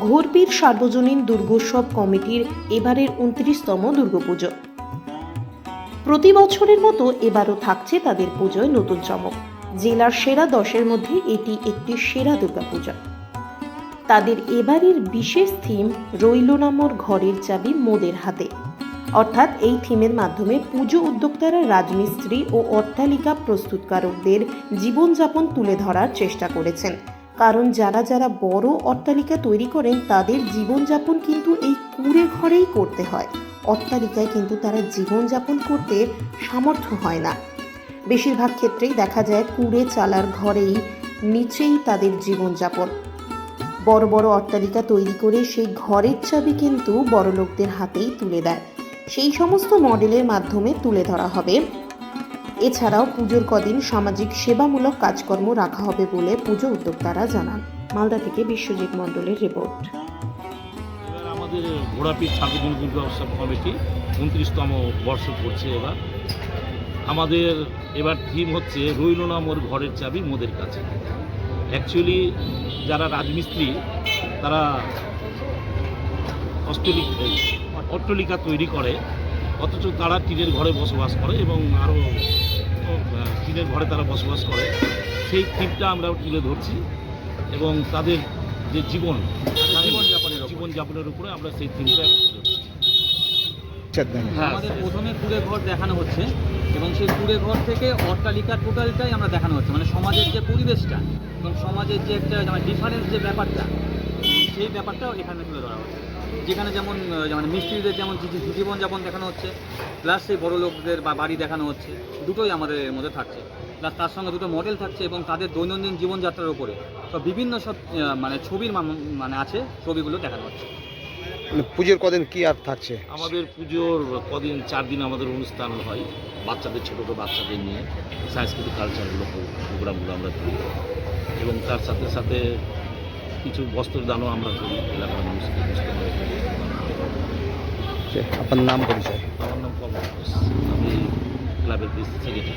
ঘোরবীর সার্বজনীন দুর্গোৎসব কমিটির এবারের উনত্রিশতম দুর্গাপুজো। প্রতি বছরের মতো এবারও থাকছে তাদের পুজোয় নতুন চমক। জেলার সেরা দশের মধ্যে এটি একটি সেরা দুর্গাপূজা। তাদের এবারের বিশেষ থিম রইল নামর ঘরের চাবি মোদের হাতে। অর্থাৎ এই থিমের মাধ্যমে পুজো উদ্যোক্তারা রাজমিস্ত্রি ও অট্টালিকা প্রস্তুতকারকদের জীবনযাপন তুলে ধরার চেষ্টা করেছেন। কারণ যারা যারা বড় অট্টালিকা তৈরি করেন, তাদের জীবনযাপন কিন্তু এই কুড়ে ঘরেই করতে হয়। অট্টালিকায় কিন্তু তারা জীবনযাপন করতে সামর্থ্য হয় না। বেশিরভাগ ক্ষেত্রেই দেখা যায় কুড়ে চালার ঘরেই নিচেই তাদের জীবনযাপন। বড় বড় অট্টালিকা তৈরি করে সেই ঘরের চাবি কিন্তু বড়লোকদের হাতেই তুলে দেয়। সেই সমস্ত মডেলের মাধ্যমে তুলে ধরা হবে। এছাড়াও পুজোর কদিন সামাজিক সেবামূলক কাজকর্ম রাখা হবে বলে পুজো উদ্যোক্তারা জানান। মালদা থেকে বিশ্বজিৎ মণ্ডলের রিপোর্ট। আমাদের সার্বজনীন দুর্গা উৎসব কমিটি উনত্রিশতম বর্ষ করছে এবার। আমাদের এবার থিম হচ্ছে রইল না মোর ঘরের চাবি মোদের কাছে। অ্যাকচুয়ালি যারা রাজমিস্ত্রি, তারা অস্ট্রেলিক অট্টলিকা তৈরি করে অথচ তারা টিনের ঘরে বসবাস করে এবং আরও টিনের ঘরে তারা বসবাস করে। সেই থিমটা আমরা তুলে ধরছি এবং তাদের যে জীবন জীবনযাপনের জীবনযাপনের উপরে আমরা সেই থিমটা ধরছি হ্যাঁ। আমাদের প্রথমে কুড়ে ঘর দেখানো হচ্ছে এবং সেই কুড়ে ঘর থেকে অট্টালিকা টোটালটাই আমরা দেখানো হচ্ছে। মানে সমাজের যে পরিবেশটা এবং সমাজের যে একটা মানে ডিফারেন্স যে ব্যাপারটা সেই ব্যাপারটাও এখানে তুলে ধরা হচ্ছে। যেখানে যেমন মানে মিস্ত্রিদের যেমন জীবনযাপন দেখানো হচ্ছে প্লাস সেই বড় লোকদের বা বাড়ি দেখানো হচ্ছে দুটোই আমাদের এর মধ্যে থাকছে। প্লাস তার সঙ্গে দুটো মডেল থাকছে এবং তাদের দৈনন্দিন জীবনযাত্রার উপরে। সব বিভিন্ন সব মানে ছবির মানে আছে ছবিগুলো দেখানো হচ্ছে। মানে পুজোর কদিন কি আর থাকছে? আমাদের পুজোর কদিন চার দিন আমাদের অনুষ্ঠান হয় বাচ্চাদের ছোটো ছোটো বাচ্চাদের নিয়ে। সাংস্কৃতিক কালচারগুলো প্রোগ্রামগুলো আমরা করি। এবং তার সাথে সাথে কিছু বস্ত্র দানও আমরা করি এলাকার মানুষকে বুঝতে পারি। যে আপনার নাম পরিচয় আমার নাম ঘোষ আমি ক্লাবের সেক্রেটারি